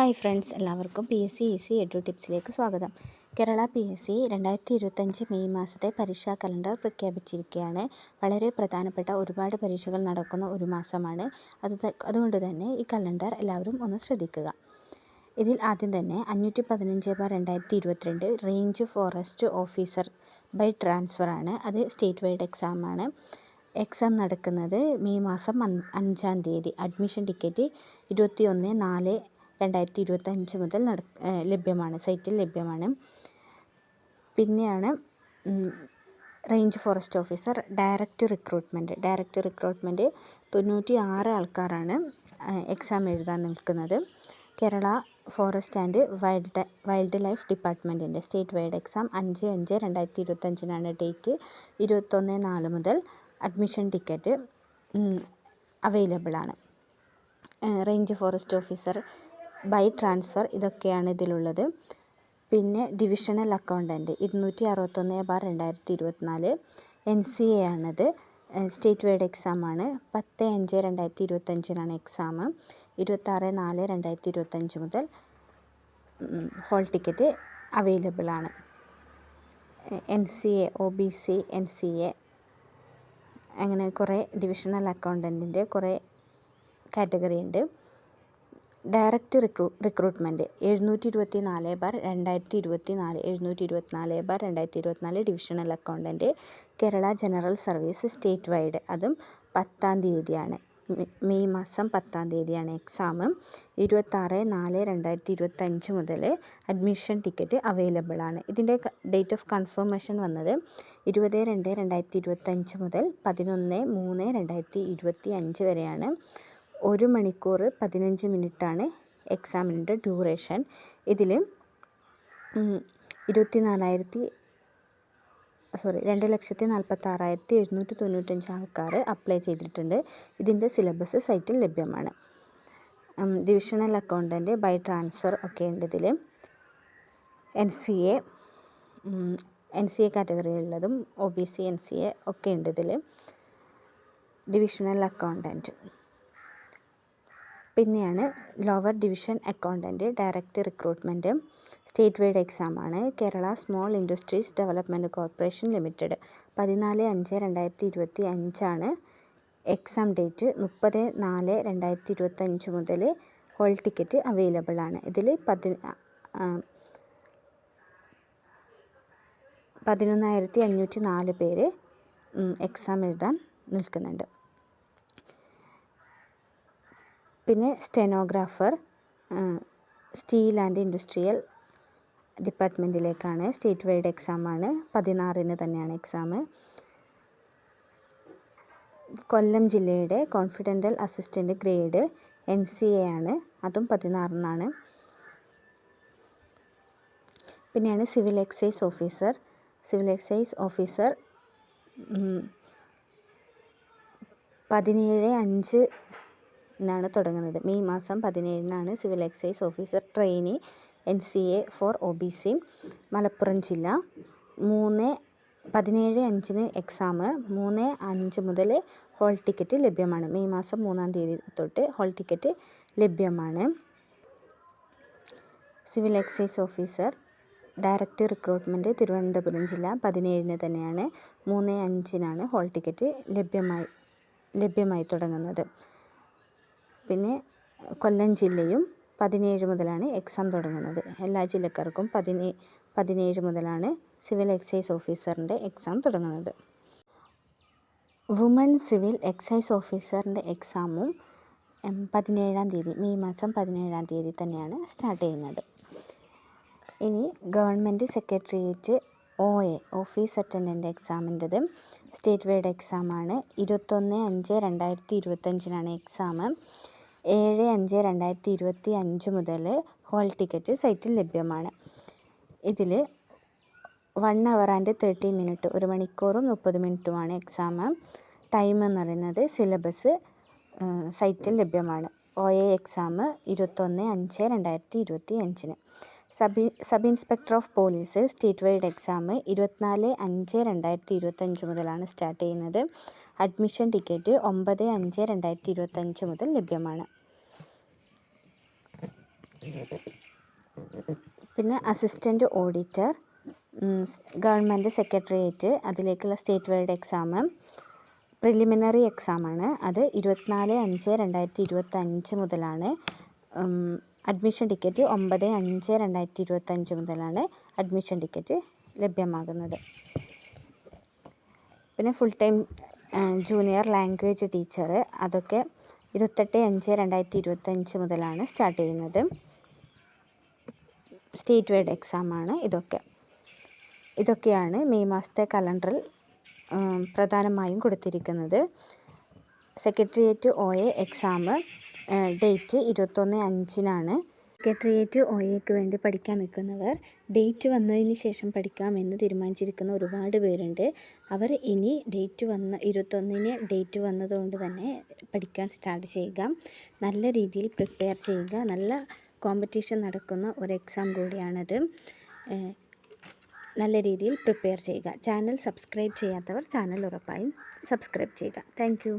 Hi friends എല്ലാവർക്കും P S C easy edu ടിപ്സിലേക്ക് സ്വാഗതം. Kerala P S C രണ്ടായിരത്തി ഇരുപത്തഞ്ച് മെയ് മാസത്തെ പരീക്ഷാ കലണ്ടർ പ്രഖ്യാപിച്ചിരിക്കുകയാണ്. വളരെ പ്രധാനപ്പെട്ട ഒരുപാട് പരീക്ഷകൾ നടക്കുന്ന ഒരു മാസമാണ്. അത് അതുകൊണ്ട് തന്നെ ഈ കലണ്ടർ എല്ലാവരും ഒന്ന് ശ്രദ്ധിക്കുക. ഇതിൽ ആദ്യം തന്നെ അഞ്ഞൂറ്റി പതിനഞ്ച് ബാർ രണ്ടായിരത്തി ഇരുപത്തിരണ്ട് range forest officer by transfer ആണ്. അത് സ്റ്റേറ്റ് വൈഡ് എക്സാമാണ് എക്സാം നടക്കുന്നത് മെയ് മാസം അഞ്ചാം തീയതി. അഡ്മിഷൻ ടിക്കറ്റ് ഇരുപത്തി ഒന്ന് നാല് രണ്ടായിരത്തി ഇരുപത്തഞ്ച് മുതൽ നട ലഭ്യമാണ്. സൈറ്റിൽ ലഭ്യമാണ്. പിന്നെയാണ് range forest officer direct recruitment direct recruitment തൊണ്ണൂറ്റി ആറ് ആൾക്കാരാണ് എക്സാം എഴുതാൻ നിൽക്കുന്നത്. Kerala forest and wild wildlife ഡിപ്പാർട്ട്മെന്റിന്റെ സ്റ്റേറ്റ് വൈഡ് എക്സാം അഞ്ച് അഞ്ച് രണ്ടായിരത്തി ഇരുപത്തഞ്ചിനാണ് ഡേറ്റ്. ഇരുപത്തൊന്ന് നാല് മുതൽ അഡ്മിഷൻ ടിക്കറ്റ് അവൈലബിളാണ്. Range forest officer by transfer ഇതൊക്കെയാണ് ഇതിലുള്ളത്. പിന്നെ ഡിവിഷണൽ അക്കൗണ്ടന്റ് ഇരുന്നൂറ്റി അറുപത്തൊന്ന് ബാർ രണ്ടായിരത്തി ഇരുപത്തിനാല് എൻ സി എ ആണത് സ്റ്റേറ്റ് വൈഡ് എക്സാമാണ് പത്ത് അഞ്ച് രണ്ടായിരത്തി ഇരുപത്തഞ്ചിനാണ് എക്സാം ഇരുപത്താറ് നാല് രണ്ടായിരത്തി ഇരുപത്തഞ്ച് മുതൽ ഹോൾ ടിക്കറ്റ് അവൈലബിൾ ആണ്. N C A O B C N C A അങ്ങനെ കുറേ ഡിവിഷണൽ അക്കൗണ്ടന്റിന്റെ കുറേ കാറ്റഗറി ഉണ്ട്. ഡയറക്റ്റ് റിക്രൂ റിക്രൂട്ട്മെന്റ്. എഴുന്നൂറ്റി ഇരുപത്തി നാല് ബാർ രണ്ടായിരത്തി ഇരുപത്തി നാല് എഴുന്നൂറ്റി ഇരുപത്തി നാല് ബാർ രണ്ടായിരത്തി ഇരുപത്തിനാല് divisional accountant Kerala general service state wide അതും പത്താം തീയതിയാണ്. മെയ് മാസം പത്താം തീയതിയാണ് എക്സാം ഇരുപത്താറ് നാല് രണ്ടായിരത്തി ഇരുപത്തഞ്ച് മുതൽ അഡ്മിഷൻ ടിക്കറ്റ് അവൈലബിൾ ആണ്. ഇതിന്റെ ഡേറ്റ് ഓഫ് കൺഫർമേഷൻ വന്നത് ഇരുപത് രണ്ട് രണ്ടായിരത്തി ഇരുപത്തഞ്ച് മുതൽ പതിനൊന്ന് മൂന്ന് രണ്ടായിരത്തി ഇരുപത്തി അഞ്ച് വരെയാണ്. ഒരു മണിക്കൂർ പതിനഞ്ച് മിനിറ്റാണ് എക്സാമിന്റെ ഡ്യൂറേഷൻ. ഇതിൽ ഇരുപത്തി നാലായിരത്തി സോറി രണ്ട് ലക്ഷത്തി നാൽപ്പത്താറായിരത്തി എഴുന്നൂറ്റി തൊണ്ണൂറ്റഞ്ച് ആൾക്കാർ അപ്ലൈ ചെയ്തിട്ടുണ്ട്. ഇതിന്റെ സിലബസ് സൈറ്റിൽ ലഭ്യമാണ്. ഡിവിഷണൽ അക്കൗണ്ടന്റ് ബൈ ട്രാൻസ്ഫർ ഒക്കെ ഉണ്ട് ഇതിൽ N C A N C A കാറ്റഗറിയിലുള്ളതും O B C N C A ഒക്കെ ഉണ്ട് ഇതിൽ ഡിവിഷണൽ അക്കൗണ്ടന്റ് പിന്നെയാണ് lower division accountant direct recruitment state wide എക്സാമാണ് Kerala small industries development corporation limited. പതിനാല് അഞ്ച് രണ്ടായിരത്തി ഇരുപത്തി അഞ്ചാണ് എക്സാം ഡേറ്റ്. മുപ്പത് നാല് രണ്ടായിരത്തി ഇരുപത്തഞ്ച് മുതൽ ഹോൾ ടിക്കറ്റ് അവൈലബിൾ ആണ് ഇതിൽ പതി പതിനൊന്നായിരത്തി അഞ്ഞൂറ്റി നാല് പേര് എക്സാം എഴുതാൻ നിൽക്കുന്നുണ്ട്. പിന്നെ സ്റ്റെനോഗ്രാഫർ സ്റ്റീൽ ആൻഡ് ഇൻഡസ്ട്രിയൽ ഡിപ്പാർട്ട്മെന്റിലേക്കാണ് സ്റ്റേറ്റ് വൈഡ് എക്സാമാണ് പതിനാറിന് തന്നെയാണ് എക്സാം കൊല്ലം ജില്ലയുടെ confidential assistant grade N C A ആണ്. അതും പതിനാറിനാണ്. പിന്നെയാണ് civil excise officer civil excise officer പതിനേഴ് അഞ്ച് ാണ് തുടങ്ങുന്നത്. മെയ് മാസം പതിനേഴിനാണ് civil excise officer trainee N C A four O B C Malappuram ജില്ല. മൂന്ന് പതിനേഴ് അഞ്ചിന് എക്സാം മൂന്ന് അഞ്ച് മുതൽ ഹോൾ ടിക്കറ്റ് ലഭ്യമാണ്. മെയ് മാസം മൂന്നാം തീയതി തൊട്ട് ഹോൾ ടിക്കറ്റ് ലഭ്യമാണ്. Civil excise officer direct recruitment Thiruvananthapuram ജില്ല പതിനേഴിന് തന്നെയാണ്. മൂന്ന് അഞ്ചിനാണ് ഹോൾ ടിക്കറ്റ് ലഭ്യമായി ലഭ്യമായി തുടങ്ങുന്നത്. പിന്നെ കൊല്ലം ജില്ലയും പതിനേഴ് മുതലാണ് എക്സാം തുടങ്ങുന്നത്. എല്ലാ ജില്ലക്കാർക്കും പതിനേ പതിനേഴ് മുതലാണ് സിവിൽ എക്സൈസ് ഓഫീസറിന്റെ എക്സാം തുടങ്ങുന്നത്. വുമൺ സിവിൽ എക്സൈസ് ഓഫീസറിന്റെ എക്സാമും പതിനേഴാം തീയതി മെയ് മാസം പതിനേഴാം തീയതി തന്നെയാണ് സ്റ്റാർട്ട് ചെയ്യുന്നത്. ഇനി government secretariat O A office attendant എക്സാമിന്റെത്. State wide എക്സാമാണ്. ഇരുപത്തൊന്ന് അഞ്ച് രണ്ടായിരത്തി ഇരുപത്തഞ്ചിനാണ് എക്സാം ഏഴ് അഞ്ച് രണ്ടായിരത്തി ഇരുപത്തി അഞ്ച് മുതൽ ഹോൾ ടിക്കറ്റ് സൈറ്റിൽ ലഭ്യമാണ്. ഇതിൽ one hour and thirty minute ഒരു മണിക്കൂറും മുപ്പത് മിനിറ്റുമാണ് എക്സാം ടൈം എന്ന് പറയുന്നത് സിലബസ് സൈറ്റിൽ ലഭ്യമാണ്. ഒ എ എക്സാം ഇരുപത്തൊന്ന് അഞ്ച് രണ്ടായിരത്തി ഇരുപത്തി അഞ്ചിന് sub sub inspector of police state wide exam ഇരുപത്തിനാല് അഞ്ച് രണ്ടായിരത്തി ഇരുപത്തഞ്ച് മുതലാണ് സ്റ്റാർട്ട് ചെയ്യുന്നത്. അഡ്മിഷൻ ടിക്കറ്റ് ഒമ്പത് അഞ്ച് രണ്ടായിരത്തി ഇരുപത്തഞ്ച് മുതൽ ലഭ്യമാണ്. പിന്നെ അസിസ്റ്റന്റ് ഓഡിറ്റർ ഗവൺമെന്റ് സെക്രട്ടേറിയറ്റ് അതിലേക്കുള്ള സ്റ്റേറ്റ് വൈഡ് എക്സാം പ്രിലിമിനറി എക്സാമാണ്. അത് ഇരുപത്തിനാല് അഞ്ച് രണ്ടായിരത്തി ഇരുപത്തഞ്ച് മുതലാണ്. അഡ്മിഷൻ ടിക്കറ്റ് ഒമ്പത് അഞ്ച് രണ്ടായിരത്തി ഇരുപത്തഞ്ച് മുതലാണ് അഡ്മിഷൻ ടിക്കറ്റ് ലഭ്യമാകുന്നത്. പിന്നെ full time junior language teacher അതൊക്കെ ഇരുപത്തെട്ട് അഞ്ച് രണ്ടായിരത്തി ഇരുപത്തഞ്ച് മുതലാണ് സ്റ്റാർട്ട് ചെയ്യുന്നത്. സ്റ്റേറ്റ് വൈഡ് എക്സാമാണ് ഇതൊക്കെ. ഇതൊക്കെയാണ് മെയ് മാസത്തെ കലണ്ടറിൽ പ്രധാനമായും കൊടുത്തിരിക്കുന്നത്. Secretariat O A exam date ഇരുപത്തൊന്ന് അഞ്ചിനാണ്. സെക്രട്ടേറിയറ്റ് ഒ എക്ക് വേണ്ടി പഠിക്കാൻ നിൽക്കുന്നവർ ഡേറ്റ് വന്നതിന് ശേഷം പഠിക്കാമെന്ന് തീരുമാനിച്ചിരിക്കുന്ന ഒരുപാട് പേരുണ്ട്. അവർ ഇനി ഡേറ്റ് വന്ന ഇരുപത്തൊന്നിന് ഡേറ്റ് വന്നതുകൊണ്ട് തന്നെ പഠിക്കാൻ സ്റ്റാർട്ട് ചെയ്യുക. നല്ല രീതിയിൽ പ്രിപ്പയർ ചെയ്യുക. നല്ല കോമ്പറ്റീഷൻ നടക്കുന്ന ഒരു എക്സാം കൂടിയാണത്. നല്ല രീതിയിൽ പ്രിപ്പയർ ചെയ്യുക. ചാനൽ സബ്സ്ക്രൈബ് ചെയ്യാത്തവർ ചാനൽ ഉറപ്പായും സബ്സ്ക്രൈബ് ചെയ്യുക. താങ്ക്